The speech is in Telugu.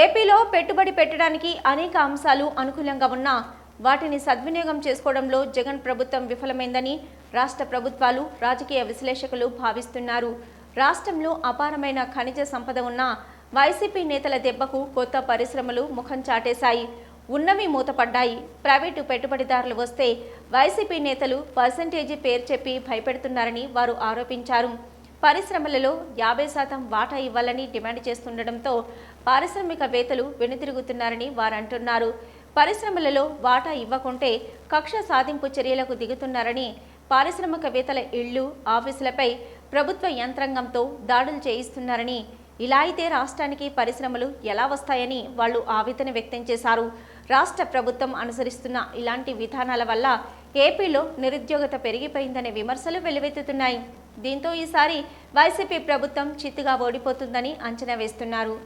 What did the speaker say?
ఏపీలో పెట్టుబడి పెట్టడానికి అనేక అంశాలు అనుకూలంగా ఉన్నా వాటిని సద్వినియోగం చేసుకోవడంలో జగన్ ప్రభుత్వం విఫలమైందని రాష్ట్ర ప్రభుత్వాలు రాజకీయ విశ్లేషకులు భావిస్తున్నారు. రాష్ట్రంలో అపారమైన ఖనిజ సంపద ఉన్న వైసీపీ నేతల దెబ్బకు కొత్త పరిశ్రమలు ముఖం చాటేశాయి. ఉన్నవి మూతపడ్డాయి. ప్రైవేటు పెట్టుబడిదారులు వస్తే వైసీపీ నేతలు పర్సంటేజీ పేరు చెప్పి భయపెడుతున్నారని వారు ఆరోపించారు. పరిశ్రమలలో యాభై శాతం వాటా ఇవ్వాలని డిమాండ్ చేస్తుండటంతో పారిశ్రామికవేత్తలు వెనుతిరుగుతున్నారని వారు అంటున్నారు పరిశ్రమలలో వాటా ఇవ్వకుంటే కక్ష సాధింపు చర్యలకు దిగుతున్నారని పారిశ్రామికవేత్తల ఇళ్ళు ఆఫీసులపై ప్రభుత్వ యంత్రాంగంతో దాడులు చేయిస్తున్నారని ఇలా అయితే రాష్ట్రానికి పరిశ్రమలు ఎలా వస్తాయని వాళ్ళు ఆవేదన వ్యక్తం చేశారు. రాష్ట్ర ప్రభుత్వం అనుసరిస్తున్న ఇలాంటి విధానాల వల్ల ఏపీలో నిరుద్యోగత పెరిగిపోయిందనే విమర్శలు వెల్లువెత్తుతున్నాయి దీంతో ఈసారి వైసీపీ ప్రభుత్వం చిత్తుగా ఓడిపోతుందని అంచనా వేస్తున్నారు.